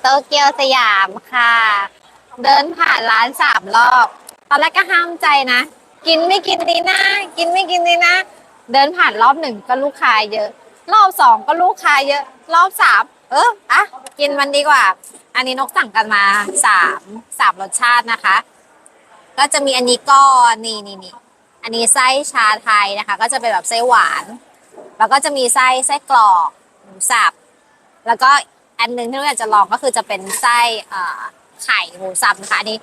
โตเกียวสยามค่ะ เดินผ่านร้านสามรอบ ตอนแรกก็ห้ามใจนะ กินไม่กินดีนะ กินไม่กินดีนะ เดินผ่านรอบหนึ่งก็ลูกค้าเยอะ รอบสองก็ลูกค้าเยอะ รอบสามเอออะกินมันดีกว่า อันนี้นกสั่งกันมาสามสามรสชาตินะคะ ก็จะมีอันนี้ก็นี่นี่นี่อันนี้ไส้ชาไทยนะคะ ก็จะเป็นแบบไส้หวาน แล้วก็จะมีไส้ไส้กรอกหมูสับแล้วก็ อันหนึงที่เราอยากจะลองก็คือจะเป็นไส้ไข่หมูสับนะคะอันนี้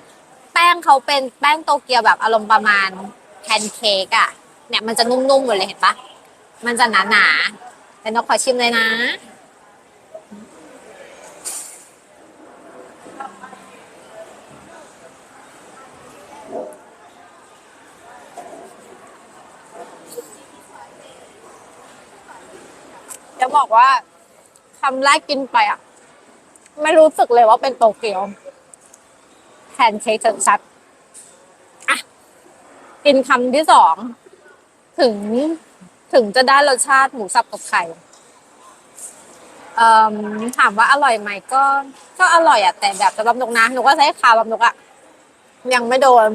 แป้งเขาเป็นแป้งโตเกียวแบบอารมณ์ประมาณแพนเค้กอะเนี่ยมันจะนุ่มๆหมดเลยเห็นปะมันจะหนาๆแต่นกขอชิมเลยนะจะบอกว่าคำแรกกินไปอะ ไม่รู้สึกเลยว่าเป็นโตเกียวแพนเค้กชัดๆอะกินคำที่สอง ถึงถึงจะได้รสชาติหมูสับกับไข่ถามว่าอร่อยไหมก็ ก็อร่อยอะแต่แบบสำหรับนกนะหนูก็ใช้คาวแบบนกอะยังไม่โดน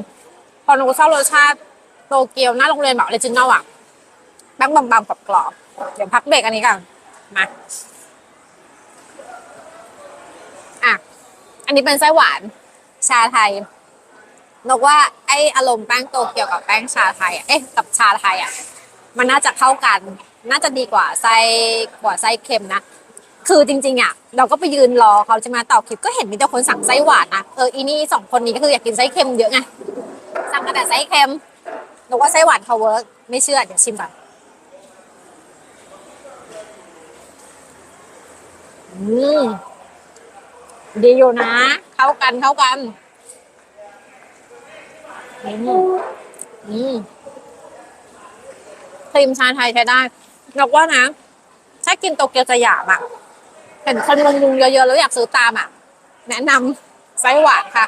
พอหนูชอบรสชาติโตเกียวหน้าโรงเรียนแบบออริจินอลอะแป้งบางๆกรอบๆเดี๋ยวพักเบรกอันนี้ก่อนมา อะ อั นนี้เป็นไส้หวาน ชาไทยนกว่าไออารมณ์แป้งโตเกี่ยวกับแป้งชาไทยอะเอ๊ะกับชาไทยอะมันน่าจะเข้ากัน น่าจะดีกว่าไส้กว่าไส้เค็มนะคือจริงๆอะเราก็ไปยืนรอเขาจะมาต่อคลิปก็เห็นมีแต่คนสั่งไส้หวานนะเอออีนี่สองคนนี้ก็คืออยากกินไส้เค็มเยอะไงสั่งกันแต่ไส้เค็มนกว่าไส้หวานเขาเวิร์กไม่เชื่อเดี๋ยวชิมก่อนอืม ดีอยู่นะ เข้ากันเข้ากันอืมอืมครีมชาไทยใช้ได้บอกว่านะ ถ้ากินโตเกียวสยามอะเห็นคนงงๆเยอะๆแล้วอยากซื้อตามอะ แนะนำไส้หวานค่ะ